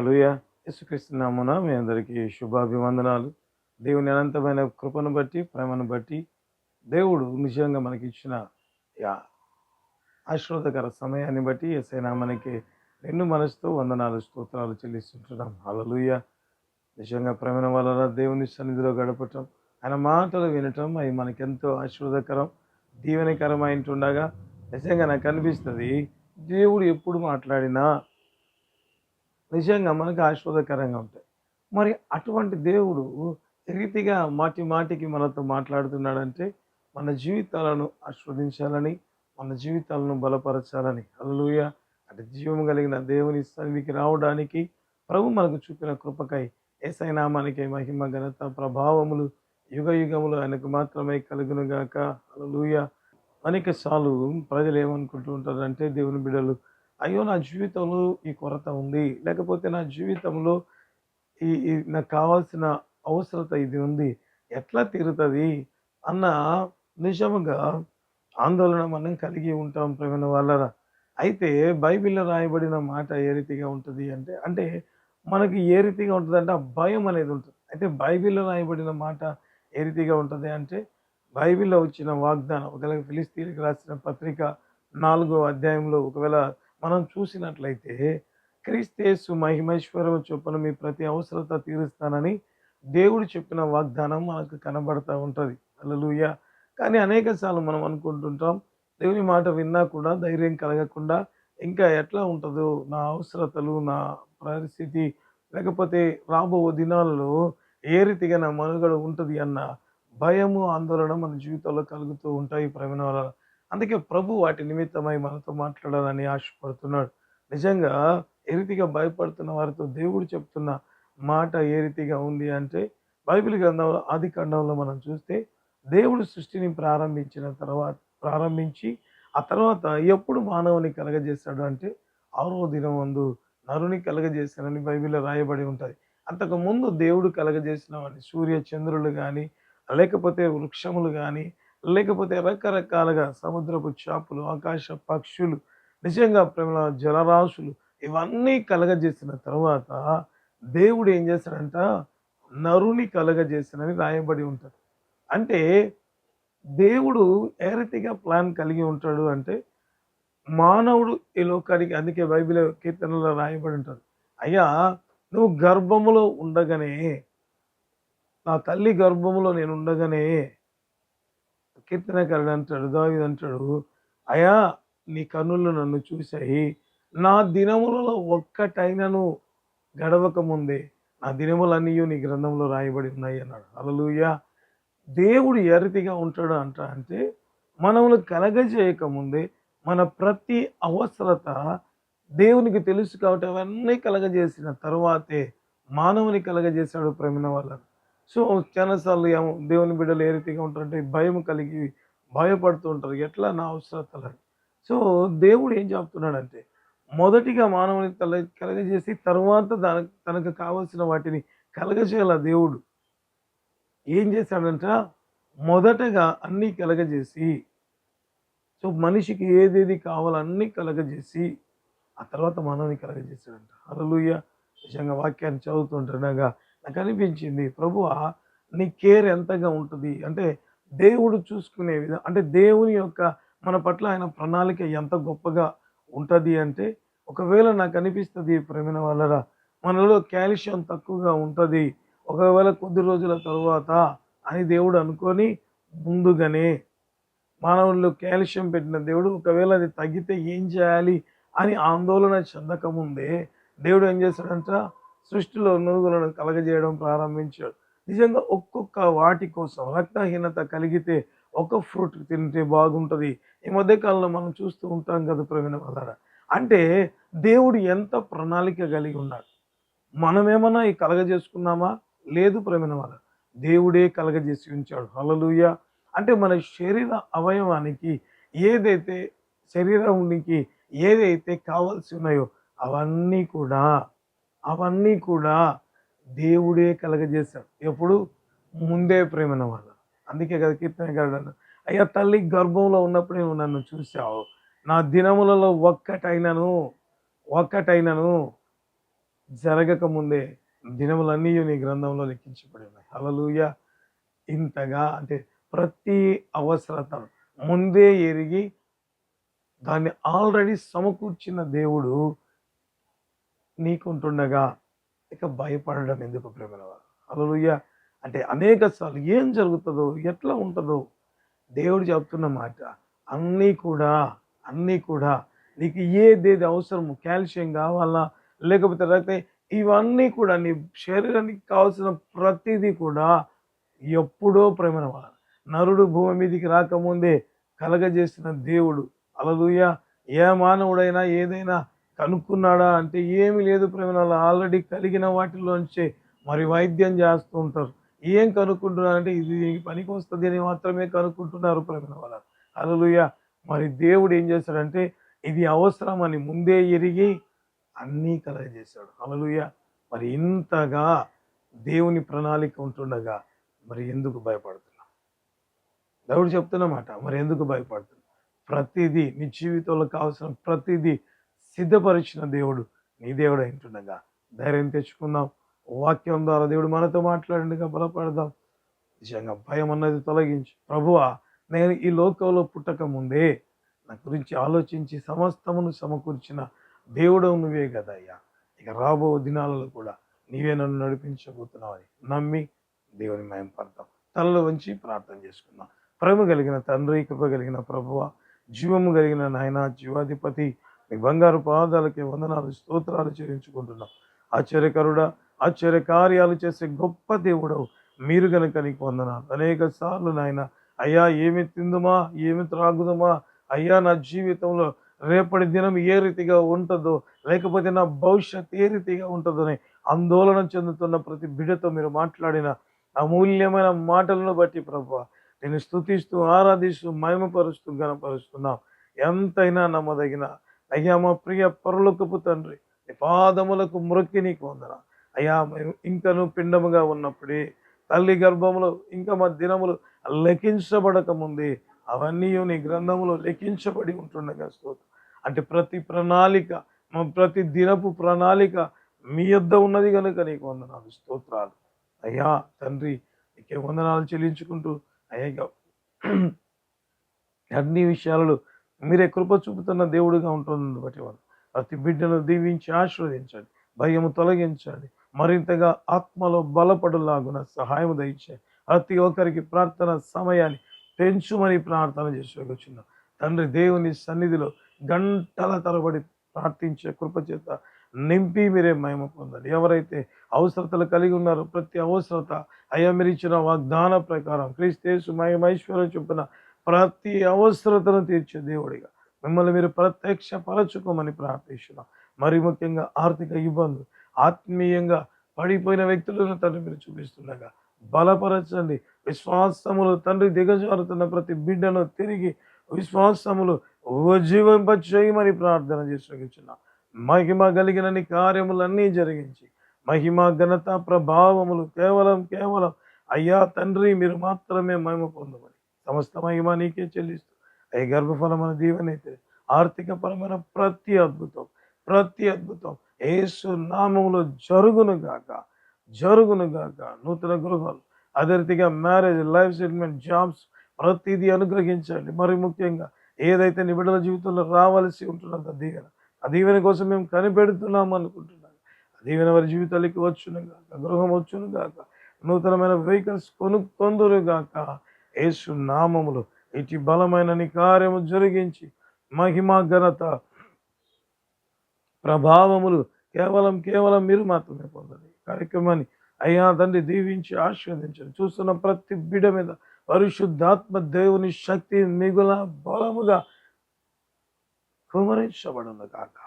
హల్లెలూయ. యేసుక్రీస్తునామున మీ అందరికీ శుభాభివందనాలు. దేవుని అనంతమైన కృపను బట్టి ప్రేమను బట్టి దేవుడు నిజంగా మనకి ఇచ్చిన యా ఆశీర్వాదకర సమయాన్ని బట్టి ఎసైనా మనకి రెండు మనసుతో వందనాలు స్తోత్రాలు చెల్లిస్తుంటున్నాం. హల్లెలూయ. నిజంగా ప్రేమ వలన దేవుని సన్నిధిలో గడపటం ఆయన మాటలు వినటం అవి మనకెంతో ఆశీర్వాదకరం దీవెనకరమైంటుండగా నిజంగా నాకు అనిపిస్తుంది దేవుడు ఎప్పుడు మాట్లాడినా నిజంగా మనకు ఆశీర్వాదకరంగా ఉంటాయి. మరి అటువంటి దేవుడు రీతిగా మాటి మాటికి మనతో మాట్లాడుతున్నాడంటే మన జీవితాలను ఆస్వాదించాలని మన జీవితాలను బలపరచాలని. అల్లూయ అంటే జీవం కలిగిన దేవుని సన్నిధికి రావడానికి ప్రభు మనకు చూపిన కృపకై ఏసైనామానికి మహిమ ఘనత ప్రభావములు యుగ యుగములు ఆయనకు మాత్రమే కలుగునుగాక. అలలుయ అనేక సార్లు ప్రజలు ఏమనుకుంటూ ఉంటారంటే దేవుని బిడ్డలు అయ్యో నా జీవితంలో ఈ కొరత ఉంది. లేకపోతే నా జీవితంలో ఈ నాకు కావాల్సిన అవసరత ఇది ఉంది. ఎట్లా తీరుతుంది? అన్న నిజముగా ఆందోళన మనం కలిగి ఉంటాం ప్రేమ వాళ్ళరా. అయితే బైబిల్లో రాయబడిన మాట ఏ రీతిగా ఉంటుంది అంటే అంటే మనకి ఏ రీతిగా ఉంటుంది అంటే ఆ భయం అనేది ఉంటుంది. అయితే బైబిల్లో రాయబడిన మాట ఏ రీతిగా ఉంటుంది అంటే బైబిల్లో వచ్చిన వాగ్దానం ఒకవేళ ఫిలిస్తీన్కి రాసిన పత్రిక నాలుగో అధ్యాయంలో ఒకవేళ మనం చూసినట్లయితే క్రీస్తేసు మహిమేశ్వరం చొప్పున మీ ప్రతి అవసరత తీరుస్తానని దేవుడు చెప్పిన వాగ్దానం మనకు కనబడతా ఉంటుంది. అలలుయ కానీ అనేక సార్లు మనం అనుకుంటుంటాం దేవుని మాట విన్నా కూడా ధైర్యం కలగకుండా ఇంకా ఎట్లా ఉంటుందో నా అవసరతలు నా పరిస్థితి లేకపోతే రాబో దినాలలో ఏ రీతిగా నా మనుగడ ఉంటుంది అన్న భయము ఆందోళన మన జీవితంలో కలుగుతూ ఉంటాయి. ప్రవీణ అందుకే ప్రభు వాటి నిమిత్తమై మనతో మాట్లాడాలని ఆశపడుతున్నాడు. నిజంగా ఏ రీతిగా భయపడుతున్న వారితో దేవుడు చెప్తున్న మాట ఏ రీతిగా ఉంది అంటే బైబిల్ గ్రంథంలో ఆది ఖండంలో మనం చూస్తే దేవుడు సృష్టిని ప్రారంభించిన తర్వాత ప్రారంభించి ఆ తర్వాత ఎప్పుడు మానవుని కలగజేశాడు అంటే ఆరో దినం ముందు నరుని కలగజేశానని బైబిల్లో రాయబడి ఉంటుంది. అంతకుముందు దేవుడు కలగజేసిన వాడిని సూర్య చంద్రులు కానీ లేకపోతే వృక్షములు కానీ లేకపోతే రకరకాలుగా సముద్రపు చేపలు ఆకాశ పక్షులు నిజంగా ప్రేమ జలరాశులు ఇవన్నీ కలగజేసిన తర్వాత దేవుడు ఏం చేస్తాడంట? నరుని కలగజేసినని రాయబడి ఉంటాడు. అంటే దేవుడు ఏ రీతిగా ప్లాన్ కలిగి ఉంటాడు అంటే మానవుడు ఈ లోకానికి అందుకే బైబిల్ కీర్తనలో రాయబడి ఉంటాడు అయ్యా నువ్వు గర్భములో ఉండగానే నా తల్లి గర్భములో నేను ఉండగానే కీర్తనకారుడు అంటాడు దావిది అంటాడు అయా నీ కన్నులు నన్ను చూశాయి. నా దినములలో ఒక్కటైనను గడవక ముందే నా దినములన్నీ నీ గ్రంథంలో రాయబడి ఉన్నాయి అన్నాడు. అలలుయ దేవుడు ఎరతిగా ఉంటాడు అంట అంటే మనములు కలగజేయకముందే మన ప్రతి అవసరత దేవునికి తెలుసు కాబట్టి అవన్నీ కలగజేసిన తర్వాతే మానవుని కలగజేశాడు ప్రమిన వాళ్ళని. సో చాలాసార్లు ఏమో దేవుని బిడ్డలు ఏ రీతిగా ఉంటారంటే భయం కలిగి భయపడుతూ ఉంటారు. ఎట్లా? నా అవసరతలని సో దేవుడు ఏం చెప్తున్నాడంటే మొదటిగా మానవుని తల కలగజేసి తర్వాత దాని తనకు కావలసిన వాటిని కలగజేయాల దేవుడు? ఏం చేశాడంట? మొదటగా అన్నీ కలగజేసి సో మనిషికి ఏదేది కావాలన్నీ కలగజేసి ఆ తర్వాత మానవుని కలగజేశాడంట. అలలుయ నిజంగా వాక్యాన్ని చదువుతుంటుండగా నాకు అనిపించింది ప్రభు నీ కేర్ ఎంతగా ఉంటుంది? అంటే దేవుడు చూసుకునే విధం అంటే దేవుని యొక్క మన పట్ల ఆయన ప్రణాళిక ఎంత గొప్పగా ఉంటుంది అంటే ఒకవేళ నాకు అనిపిస్తుంది ప్రేమిన వల్ల మనలో కాల్షియం తక్కువగా ఉంటుంది. ఒకవేళ కొద్ది రోజుల తర్వాత అని దేవుడు అనుకొని ముందుగానే మానవుల్లో కాల్షియం పెట్టిన దేవుడు ఒకవేళ అది తగ్గితే ఏం చేయాలి అని ఆందోళన చెందకముందే దేవుడు ఏం చేశాడంట సృష్టిలో నురుగులను కలగజేయడం ప్రారంభించాడు. నిజంగా ఒక్కొక్క వాటి కోసం రక్తహీనత కలిగితే ఒక ఫ్రూట్ తింటే బాగుంటుంది. ఈ మధ్యకాలంలో మనం చూస్తూ ఉంటాం కదా ప్రవీణ వల్ల అంటే దేవుడు ఎంత ప్రణాళిక కలిగి ఉన్నాడు? మనమేమన్నా ఈ కలగజేసుకున్నామా? లేదు ప్రవీణ వల్ల దేవుడే కలగజేసి ఉంచాడు. హలలుయ అంటే మన శరీర అవయవానికి ఏదైతే శరీరానికి ఏదైతే కావాల్సి ఉన్నాయో అవన్నీ కూడా అవన్నీ కూడా దేవుడే కలగజేశాడు. ఎప్పుడు? ముందే ప్రేమన వల్ల అందుకే కదా కీర్తన గారు అయ్యా తల్లి గర్భంలో ఉన్నప్పుడే నువ్వు నన్ను చూసావు నా దినములలో ఒక్కటైనను ఒక్కటైనను జరగక ముందే దినములన్నీ నీ గ్రంథంలో లెక్కించబడి ఉన్నాయి. హల్లెలూయా. ఇంతగా అంటే ప్రతి అవసరత ముందే ఎరిగి దాన్ని ఆల్రెడీ సమకూర్చిన దేవుడు నీకుంటుండగా ఇక భయపడడం ఎందుకు ప్రేమల అలలుయ్య అంటే అనేక సార్లు ఏం జరుగుతుందో ఎట్లా ఉంటుందో దేవుడు చెప్తున్న మాట అన్నీ కూడా అన్నీ కూడా నీకు ఏదేది అవసరము కాల్షియం కావాలా లేకపోతే అయితే ఇవన్నీ కూడా నీ శరీరానికి కావాల్సిన ప్రతిదీ కూడా ఎప్పుడో ప్రేమన నరుడు భూమి మీదకి రాకముందే కలగజేసిన దేవుడు అలలుయ ఏ మానవుడైనా ఏదైనా కనుక్కున్నాడా అంటే ఏమీ లేదు ప్రేమ ఆల్రెడీ కలిగిన వాటిలోంచే మరి వైద్యం చేస్తూ ఉంటారు. ఏం కనుక్కుంటున్నారంటే ఇది దీనికి పనికి వస్తుంది అని మాత్రమే కనుక్కుంటున్నారు ప్రేమ వాళ్ళ. అలలుయ మరి దేవుడు ఏం చేస్తాడంటే ఇది అవసరం అని ముందే ఎరిగి అన్నీ కలగజేశాడు. అలలుయ మరి ఇంతగా దేవుని ప్రణాళిక ఉంటుండగా మరి ఎందుకు భయపడుతున్నాం? దేవుడు చెప్తున్నమాట మరి ఎందుకు భయపడుతున్నాం? ప్రతిదీ నీ జీవితంలో కావాల్సిన ప్రతిదీ సిద్ధపరిచిన దేవుడు నీ దేవుడు అయింటుండగా ధైర్యం తెచ్చుకుందాం. వాక్యం ద్వారా దేవుడు మనతో మాట్లాడిండగా బలపడదాం. నిజంగా భయం అన్నది తొలగించి. ప్రభువా నేను ఈ లోకంలో పుట్టక ముందే నా గురించి ఆలోచించి సమస్తమును సమకూర్చిన దేవుడు నువ్వే కదయ్యా. ఇక రాబో దినాలలో కూడా నీవే నన్ను నడిపించబోతున్నావని నమ్మి దేవుని మయం పడతాం. తలలో వంచి ప్రార్థన చేసుకుందాం. ప్రేమ కలిగిన తండ్రి కృప కలిగిన ప్రభువ జీవము కలిగిన నాయన జీవాధిపతి మీ బంగారు పాదాలకి వందనాలు స్తోత్రాలు చెల్లించుకుంటున్నాం. ఆశ్చర్యకరుడా ఆశ్చర్య కార్యాలు చేసే గొప్ప దేవుడవు. మీరు కనుక నీకు వందనాలు. అనేక సార్లు నాయన అయ్యా ఏమి తిందుమా? ఏమి త్రాగుదమా? అయ్యా నా జీవితంలో రేపటి దినం ఏ రీతిగా ఉంటుందో లేకపోతే నా భవిష్యత్ ఏ రీతిగా ఉంటుందని ఆందోళన చెందుతున్న ప్రతి బిడ్డతో మీరు మాట్లాడిన అమూల్యమైన మాటలను బట్టి ప్రభు నేను స్థుతిస్తూ ఆరాధిస్తూ మహిమపరుస్తూ గనపరుస్తున్నాం ఎంతైనా నమ్మదగిన అయ్యా మా ప్రియ పరులకపు తండ్రి నీ పాదములకు మురక్కి నీకు వందన. అయ్యా మేము ఇంకను పిండముగా ఉన్నప్పుడే తల్లి గర్భములు ఇంకా మా దినములు లెక్కించబడక అవన్నీ నీ గ్రంథములో లెక్కించబడి ఉంటుండగా స్తోత్రం. అంటే ప్రతి ప్రణాళిక మా ప్రతి దినపు ప్రణాళిక మీ యొద్ద ఉన్నది కనుక నీకు వందనాలు స్తోత్రాలు. అయ్యా తండ్రి నీకే వందనాలు చెల్లించుకుంటూ అయ్యా అన్ని విషయాలలో మీరే కృప చూపుతున్న దేవుడిగా ఉంటుందని బట్టి వాళ్ళు. ప్రతి బిడ్డను దీవించి ఆశీర్వదించండి. భయము తొలగించండి. మరింతగా ఆత్మలో బలపడులాగున సహాయం దయచేయండి. ప్రతి ఒక్కరికి ప్రార్థన సమయాన్ని పెంచుమని ప్రార్థన చేసుకోవచ్చున్నాం తండ్రి దేవుని సన్నిధిలో గంటల తరబడి ప్రార్థించే కృప చేత నింపి మీరే మహిమ పొందండి. ఎవరైతే అవసరతలు కలిగి ఉన్నారో ప్రతి అవసరత అయ్యా మీరు ఇచ్చిన వాగ్దాన ప్రకారం క్రీస్తేసు మహిమైశ్వరం చొప్పున ప్రతి అవసరతను తీర్చే దేవుడిగా. మిమ్మల్ని మీరు ప్రత్యక్ష పరచుకోమని ప్రార్థిస్తున్నాం. మరి ముఖ్యంగా ఆర్థిక ఇబ్బందులు ఆత్మీయంగా పడిపోయిన వ్యక్తులను తండ్రి మీరు చూపిస్తుండగా బలపరచండి. విశ్వాసములు తండ్రి దిగజారుతున్న ప్రతి బిడ్డను తిరిగి విశ్వాసములు ఉజ్జీవింప చేయమని ప్రార్థన చేసుకున్నాం మహిమ కలిగిన కార్యములన్నీ జరిగించి మహిమ ఘనత ప్రభావములు కేవలం కేవలం అయ్యా తండ్రి మీరు మాత్రమే మహిమ పొందమని సమస్త మహిమ నీకే చెల్లిస్తూ. అయ్యి గర్భఫలమైన దీవెనైతే ఆర్థిక పరమైన ప్రతి అద్భుతం ప్రతి అద్భుతం. ఏసు నామంలో జరుగును గాక జరుగును గాక. నూతన గృహాలు అదే రీతిగా మ్యారేజ్ లైఫ్ సెటిల్మెంట్ జాబ్స్ ప్రతిదీ అనుగ్రహించండి. మరి ముఖ్యంగా ఏదైతే నిబిడల జీవితంలో రావాల్సి ఉంటున్నదో దీవెన. ఆ దీవెన కోసం మేము కనిపెడుతున్నాం అనుకుంటున్నాను ఆ దీవెన వారి జీవితాలకి వచ్చును గాక గృహం వచ్చును గాక నూతనమైన వెహికల్స్ కొనుక్కొందురు గాక. యేసు నామములు ఇటు బలమైన నీ కార్యము జరిగించి మహిమ ఘనత ప్రభావములు కేవలం కేవలం మీరు మాత్రమే పొందండి. కార్యక్రమాన్ని అయ్యా తండ్రి దీవించి ఆశీర్వదించండి. చూస్తున్న ప్రతి బిడ మీద పరిశుద్ధాత్మ దేవుని శక్తి మిగుల బలముగా కుమరించబడను కాక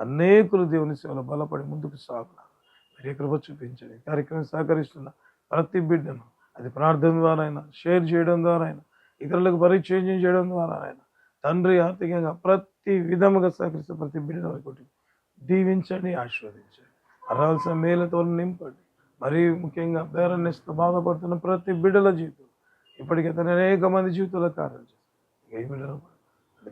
అనేకులు దేవుని సేవలో బలపడి ముందుకు సాగున్నారు మీరే కృప చూపించండి. కార్యక్రమం సహకరిస్తున్న ప్రతి బిడ్డను అది ప్రార్థన ద్వారా అయినా షేర్ చేయడం ద్వారా అయినా ఇతరులకు పరిచయం చేయడం ద్వారా తండ్రి ఆర్థికంగా ప్రతి విధముగా సహకరిస్తే ప్రతి బిడ్డ వరకు దీవించండి ఆశీర్వదించండి. రావాల్సిన మేలతో నింపండి. మరీ ముఖ్యంగా పేరెంట్స్తో బాధపడుతున్న ప్రతి బిడ్డల జీవితం ఇప్పటికైతే అనేక మంది జీవితంలో కారణం చేస్తాను బిడ్డలు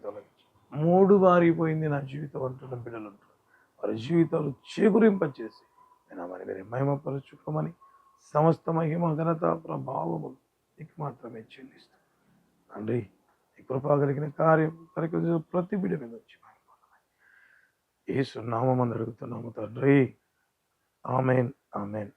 తొలగించు. మూడు వారిపోయింది నా జీవితం అంటున్న బిడ్డలు ఉంటారు. వారి జీవితాలు చేకూరింపచేసి నేను మరి మీరు మహిమపరచుకోమని సమస్త మహిమ ఘనత ప్రభావము నీకు మాత్రమే చెల్లిస్తాం. తండ్రి ఈ కృపా కలిగిన కార్యం కలిగిన ప్రతి బిడ మీద వచ్చి ఏ సున్నామం అని అడుగుతున్నాము తండ్రి. Amen amen.